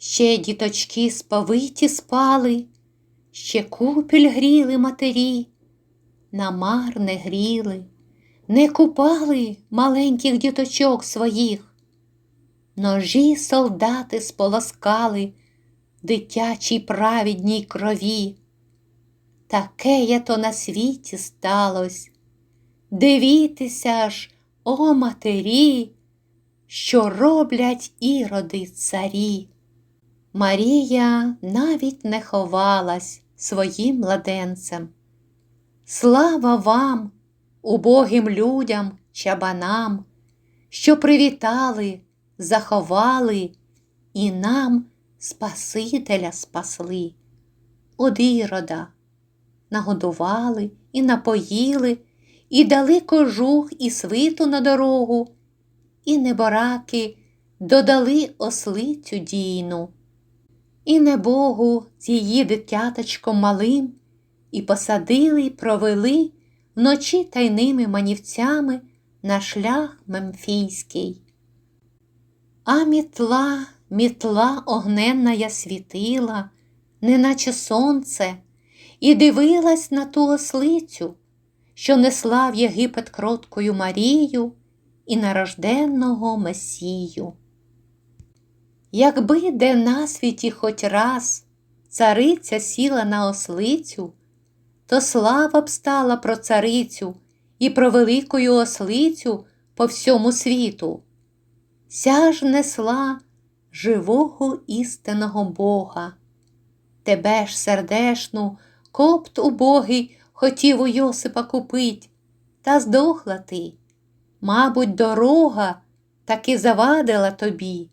Ще діточки сповиті спали, ще купіль гріли матері, намар не гріли, не купали маленьких діточок своїх. Ножі солдати сполоскали дитячій правідній крові. Таке є то на світі сталось. Дивітеся ж, о матері, що роблять іроди царі. Марія навіть не ховалась своїм младенцем. Слава вам, убогим людям, чабанам, що привітали, заховали і нам Спасителя спасли. Од ірода нагодували і напоїли, і дали кожух і свиту на дорогу, і небораки додали ослицю дійну, і небогу з її дитяточком малим, і посадили, й провели вночі тайними манівцями на шлях мемфійський. А мітла, мітла огненна я світила, неначе сонце, і дивилась на ту ослицю, що несла в Єгипет кроткою Марію і нарожденного Месію. Якби де на світі хоч раз цариця сіла на ослицю, то слава б стала про царицю і про великою ослицю по всьому світу. Ся ж несла живого істинного Бога. Тебе ж, сердешну, копт убогий хотів у Йосипа купить, та здохла ти. Мабуть, дорога таки завадила тобі.